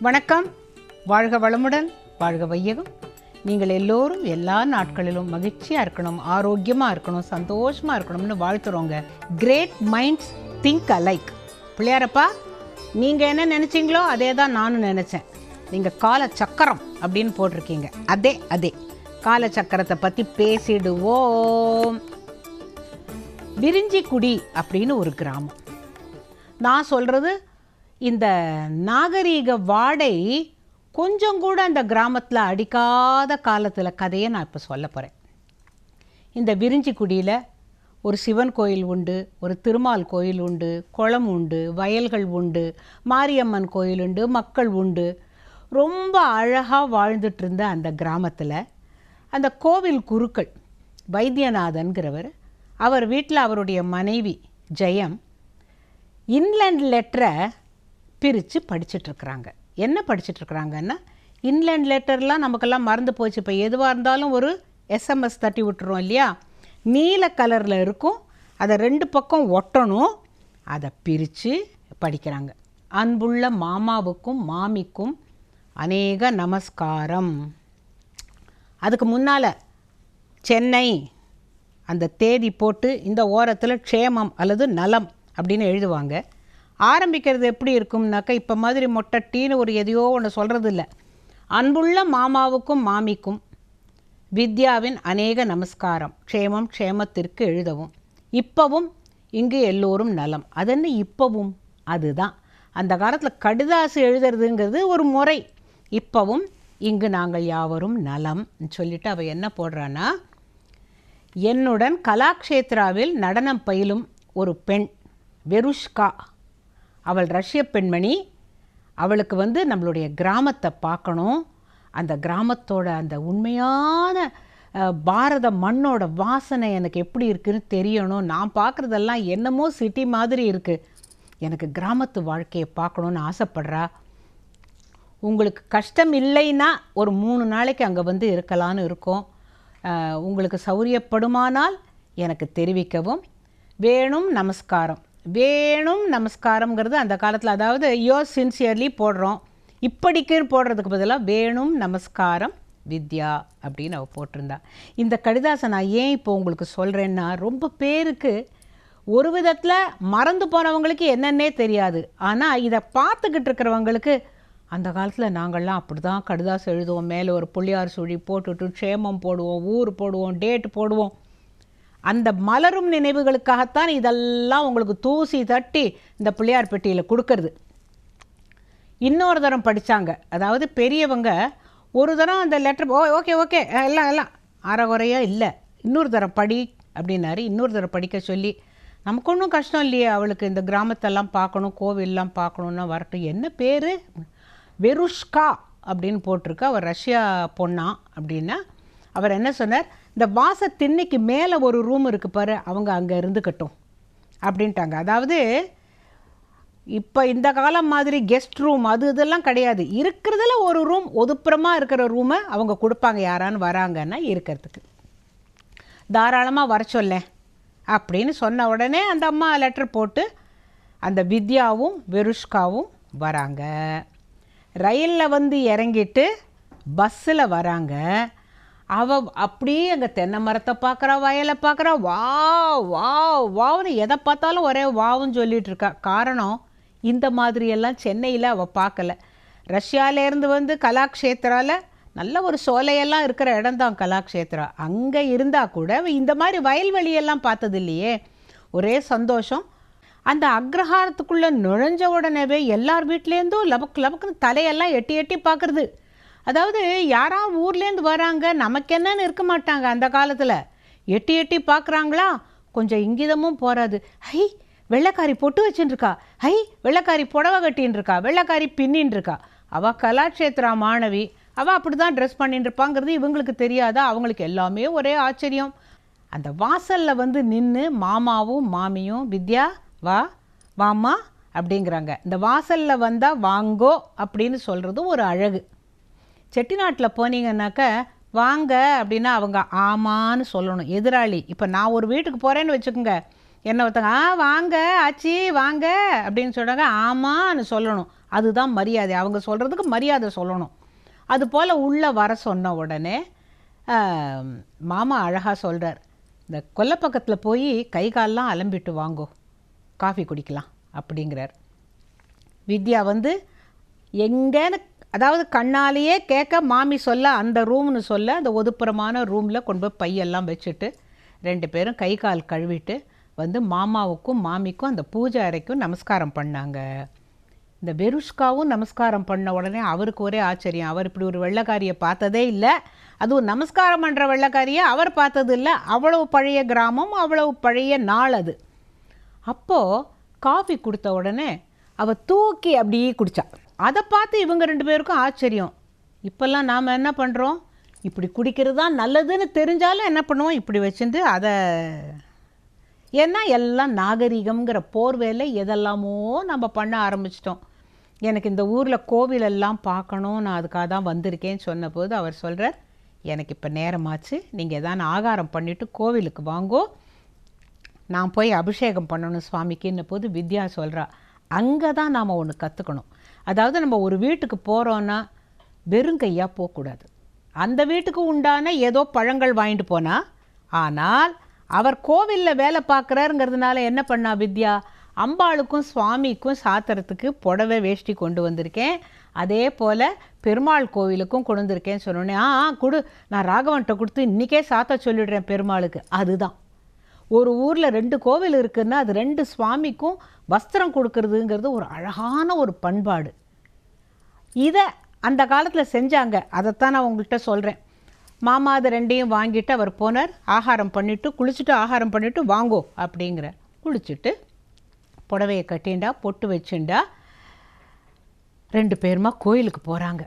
வணக்கம். வாழ்க வளமுடன் வாழ்க வையகம். நீங்கள் எல்லோரும் எல்லா நாட்களிலும் மகிழ்ச்சியாக இருக்கணும் ஆரோக்கியமாக இருக்கணும் சந்தோஷமாக இருக்கணும்னு வாழ்த்துறோங்க. கிரேட் மைண்ட்ஸ் திங்க் அலைக் பிள்ளையாரப்பா நீங்கள் என்ன நினச்சிங்களோ அதே தான் நானும் நினச்சேன். நீங்கள் கால சக்கரம் அப்படின்னு போட்டிருக்கீங்க. அதே அதே. கால சக்கரத்தை பற்றி பேசிடுவோம். விரிஞ்சிக்குடி அப்படின்னு ஒரு கிராமம். நான் சொல்கிறது இந்த நாகரீக வாடை கொஞ்சம் கூட அந்த கிராமத்தில் அடிக்காத காலத்தில் கதையை நான் இப்போ சொல்ல போகிறேன் இந்த விரிஞ்சிக்குடியில் ஒரு சிவன் கோயில் உண்டு ஒரு திருமால் கோயில் உண்டு குளம் உண்டு வயல்கள் உண்டு மாரியம்மன் கோயில் உண்டு மக்கள் உண்டு. ரொம்ப அழகாக வாழ்ந்துட்டுருந்த அந்த கிராமத்தில் அந்த கோவில் குருக்கள் வைத்தியநாதன்கிறவர் அவர் வீட்டில் அவருடைய மனைவி ஜெயம் இன்லேண்ட் லெட்டரை பிரித்து படிச்சிட்ருக்குறாங்க. என்ன படிச்சிட்ருக்குறாங்கன்னா இன்லேண்ட் லெட்டர்லாம் நமக்கெல்லாம் மறந்து போச்சு. இப்போ எதுவாக இருந்தாலும் ஒரு எஸ்எம்எஸ் தட்டி விட்டுறோம் இல்லையா? நீல கலரில் இருக்கும். அதை ரெண்டு பக்கம் ஒட்டணும். அதை பிரித்து படிக்கிறாங்க. அன்புள்ள மாமாவுக்கும் மாமிக்கும் அநேக நமஸ்காரம். அதுக்கு முன்னால் சென்னை அந்த தேதி போட்டு இந்த ஓரத்தில் க்ஷேமம் அல்லது நலம் அப்படின்னு எழுதுவாங்க. ஆரம்பிக்கிறது எப்படி இருக்கும்னாக்கா இப்போ மாதிரி மொட்டை டீன்னு ஒரு எதையோ ஒன்று சொல்கிறது இல்லை அன்புள்ள மாமாவுக்கும் மாமிக்கும் வித்யாவின் அநேக நமஸ்காரம். க்ஷேமம் க்ஷேமத்திற்கு எழுதவும். இப்பவும் இங்கு எல்லோரும் நலம். அது என்ன இப்பவும்? அதுதான். அந்த காலத்தில் கடிதாசு எழுதுறதுங்கிறது ஒரு முறை. இப்பவும் இங்கு நாங்கள் யாவரும் நலம் சொல்லிட்டு அவள் என்ன போடுறான்னா என்னுடன் கலாக்ஷேத்ராவில் நடனம் பயிலும் ஒரு பெண் வெருஷ்கா. அவள் ரஷ்ய பெண்மணி அவளுக்கு வந்து நம்மளுடைய கிராமத்தை பார்க்கணும். அந்த கிராமத்தோட அந்த உண்மையான பாரத மண்ணோட வாசனை எனக்கு எப்படி இருக்குன்னு தெரியணும். நான் பார்க்குறதெல்லாம் என்னமோ சிட்டி மாதிரி இருக்குது எனக்கு கிராமத்து வாழ்க்கையை பார்க்கணுன்னு ஆசைப்படுறா. உங்களுக்கு கஷ்டம் இல்லைன்னா ஒரு மூணு நாளைக்கு அங்கே வந்து இருக்கலான்னு இருக்கோம். உங்களுக்கு சௌரியப்படுமானால் எனக்கு தெரிவிக்கவும் வேணும் நமஸ்காரம். வேணும் நமஸ்காரம்ங்கிறது அந்த காலத்தில். அதாவது யோ சின்சியர்லி போடுறோம். இப்படிக்கு போடுறதுக்கு பதிலாக வேணும் நமஸ்காரம் வித்யா அப்படின்னு அவள் போட்டிருந்தா. இந்த கடிதாசை நான் ஏன் இப்போ உங்களுக்கு சொல்கிறேன்னா ரொம்ப பேருக்கு ஒரு விதத்தில் மறந்து போனவங்களுக்கு என்னன்னே தெரியாது. ஆனால் இதை பார்த்துக்கிட்டு இருக்கிறவங்களுக்கு அந்த காலத்தில் நாங்கள்லாம் அப்படி தான் கடிதாசு எழுதுவோம். மேலே ஒரு புள்ளியார் சுழி போட்டுட்டு க்ஷேமம் போடுவோம் ஊர் போடுவோம் டேட் போடுவோம். அந்த மலரும் நினைவுகளுக்காகத்தான் இதெல்லாம் உங்களுக்கு தூசி தட்டி இந்த பிள்ளையார் பெட்டியில் கொடுக்கறது. இன்னொரு தரம் படித்தாங்க அதாவது பெரியவங்க ஒரு தரம் அந்த லெட்டர் ஓ ஓகே ஓகே எல்லாம் எல்லாம். அறகுறையாக இல்லை. இன்னொரு தரம் படி அப்படின்னாரு. இன்னொரு தரம் படிக்க சொல்லி நமக்கு ஒன்றும் கஷ்டம் இல்லையே அவளுக்கு இந்த கிராமத்தெல்லாம் பார்க்கணும் கோவில்லாம் பார்க்கணுன்னா வரட்டும். என்ன பேர்? வெருஷ்கா அப்படின்னு போட்டிருக்கு. அவர் ரஷ்யா பொண்ணா அப்படின்னா அவர் என்ன சொன்னார்? இந்த வாச திண்ணைக்கு மேலே ஒரு ரூம் இருக்குது பாரு அவங்க அங்கே இருந்துக்கட்டும். அப்படின்ட்டாங்க. அதாவது இப்போ இந்த காலம் மாதிரி கெஸ்ட் ரூம் அது இதெல்லாம் கிடையாது. இருக்கிறதுல ஒரு ரூம் ஒதுப்புறமாக இருக்கிற ரூமை அவங்க கொடுப்பாங்க யாரான்னு வராங்கன்னா இருக்கிறதுக்கு. தாராளமாக வர சொல்ல அப்படின்னு சொன்ன உடனே அந்த அம்மா லெட்டர் போட்டு அந்த வித்யாவும் வெருஷ்காவும் வராங்க. ரயிலில் வந்து இறங்கிட்டு பஸ்ஸில் வராங்க. அவ அப்படியே அங்கே தென்னை மரத்தை பார்க்குறா வயலை பார்க்குறா வா வா வாவ்னு எதை பார்த்தாலும் ஒரே வாவுன்னு சொல்லிட்டு இருக்கா. காரணம் இந்த மாதிரியெல்லாம் சென்னையில் அவள் பார்க்கல. ரஷ்யாவிலேருந்து வந்து கலாக்ஷேத்ரால நல்ல ஒரு சோலையெல்லாம் இருக்கிற இடம் தான் கலாக்ஷேத்ரா அங்கே இருந்தால் கூட அவள் இந்த மாதிரி வயல்வெளியெல்லாம் பார்த்தது இல்லையே ஒரே சந்தோஷம். அந்த அக்ரஹாரத்துக்குள்ளே நுழைஞ்ச உடனேவே எல்லார் வீட்லேருந்தும் லபக் லபக்குன்னு தலையெல்லாம் எட்டி எட்டி பார்க்குறது. அதாவது யாரா ஊர்லேருந்து வராங்க நமக்கு என்னன்னு இருக்க மாட்டாங்க அந்த காலத்தில். எட்டி எட்டி பார்க்குறாங்களா கொஞ்சம் இங்கிதமும் போகாது ஹை வெள்ளைக்காரி பொட்டு வச்சுட்டுருக்கா ஐ ஹை வெள்ளைக்காரி புடவை கட்டின்னு இருக்கா பின்னின்ருக்கா. பின்னின்னு இருக்கா அவள் கலாட்சேத்ரா மாணவி. அவள் அப்படி தான் ட்ரெஸ் பண்ணிட்டு இருப்பாங்கிறது இவங்களுக்கு தெரியாதா? அவங்களுக்கு எல்லாமே ஒரே ஆச்சரியம். அந்த வாசலில் வந்து நின்று மாமாவும் மாமியும் வித்யா வா வாமா அப்படிங்கிறாங்க. இந்த வாசலில் வந்தால் வாங்கோ அப்படின்னு சொல்கிறது ஒரு அழகு. செட்டிநாட்டில் போனீங்கன்னாக்கா வாங்க அப்படின்னா அவங்க ஆமான்னு சொல்லணும். எதிராளி. இப்போ நான் ஒரு வீட்டுக்கு போகிறேன்னு வச்சுக்கோங்க. என்ன ஒருத்தங்க ஆ வாங்க ஆச்சி வாங்க. அப்படின்னு சொல்கிறாங்க ஆமான்னு சொல்லணும். அதுதான் மரியாதை. அவங்க சொல்கிறதுக்கு மரியாதை சொல்லணும். அது போல் உள்ளே வர சொன்ன உடனே மாமா அழகாக சொல்கிறார் இந்த கொல்லப்பக்கத்தில் போய் கை கால்லாம் அலம்பிட்டு வாங்கோ. காஃபி குடிக்கலாம். அப்படிங்கிறார். வித்யா வந்து எங்கேன்னு அதாவது கண்ணாலேயே கேட்க மாமி சொல்ல அந்த ரூம்னு சொல்ல அந்த ஒதுப்புறமான ரூமில் கொண்டு போய் பையெல்லாம் வச்சுட்டு ரெண்டு பேரும் கை கால் கழுவிட்டு வந்து மாமாவுக்கும் மாமிக்கும் அந்த பூஜை அறைக்கும் நமஸ்காரம் பண்ணாங்க. இந்த பெருஷ்காவும் நமஸ்காரம் பண்ண உடனே அவருக்கு ஒரே ஆச்சரியம். அவர் இப்படி ஒரு வெள்ளக்காரியை பார்த்ததே இல்லை. அதுவும் நமஸ்காரம் பண்ணுற வெள்ளக்காரியை அவர் பார்த்தது இல்லை. அவ்வளவு பழைய கிராமம் அவ்வளவு பழைய நாள் அது. அப்போது காஃபி கொடுத்த உடனே அவள் தூக்கி அப்படியே குடித்தாள் அதை பார்த்து இவங்க ரெண்டு பேருக்கும் ஆச்சரியம். இப்போல்லாம் நாம் என்ன பண்ணுறோம் இப்படி குடிக்கிறது தான் நல்லதுன்னு தெரிஞ்சாலும் என்ன பண்ணுவோம்? இப்படி வச்சுட்டு அதை ஏன்னா எல்லாம் நாகரிகம்ங்கிற போர்வையில் எதெல்லாமோ நம்ம பண்ண ஆரம்பிச்சிட்டோம். எனக்கு இந்த ஊரில் கோவிலெல்லாம் பார்க்கணும் நான் அதுக்காக தான் வந்திருக்கேன்னு சொன்னபோது அவர் சொல்கிறார் எனக்கு இப்போ நேரமாச்சு நீங்கள் எதாவது ஆகாரம் பண்ணிவிட்டு கோவிலுக்கு வாங்கோ. நான் போய் அபிஷேகம் பண்ணணும் சுவாமிக்குன்ன போது வித்யா சொல்கிறா அங்கே தான் நாம் ஒன்று கற்றுக்கணும் அதாவது நம்ம ஒரு வீட்டுக்கு போகிறோன்னா வெறும் கையாக போகக்கூடாது. அந்த வீட்டுக்கு உண்டான ஏதோ பழங்கள் வாங்கிட்டு போனா ஆனால் அவர் கோவிலில் வேலை பார்க்குறாருங்கிறதுனால என்ன பண்ணா வித்யா? அம்பாளுக்கும் சுவாமிக்கும் சாத்துறதுக்கு புடவை வேஷ்டி கொண்டு வந்திருக்கேன். அதே போல் பெருமாள் கோவிலுக்கும் கொண்டு வந்திருக்கேன்னு சொன்னோன்னே ஆ ஆ, கொடு. நான் ராகவன்கிட்ட கொடுத்து இன்றைக்கே சாத்த சொல்லிடுறேன் பெருமாளுக்கு. அதுதான். ஒரு ஊரில் ரெண்டு கோவில் இருக்குதுன்னா அது ரெண்டு சுவாமிக்கும் வஸ்திரம் கொடுக்கறதுங்கிறது ஒரு அழகான ஒரு பண்பாடு. இதை அந்த காலத்தில் செஞ்சாங்க. அதைத்தான் நான் உங்கள்கிட்ட சொல்கிறேன் மாமா அது ரெண்டையும் வாங்கிட்டு அவர் போனார். ஆகாரம் பண்ணிவிட்டு குளிச்சுட்டு ஆகாரம் பண்ணிவிட்டு வாங்கோ அப்படிங்கிற. குளிச்சுட்டு புடவையை கட்டிண்டா பொட்டு வச்சுண்டா ரெண்டு பேருமா கோயிலுக்கு போகிறாங்க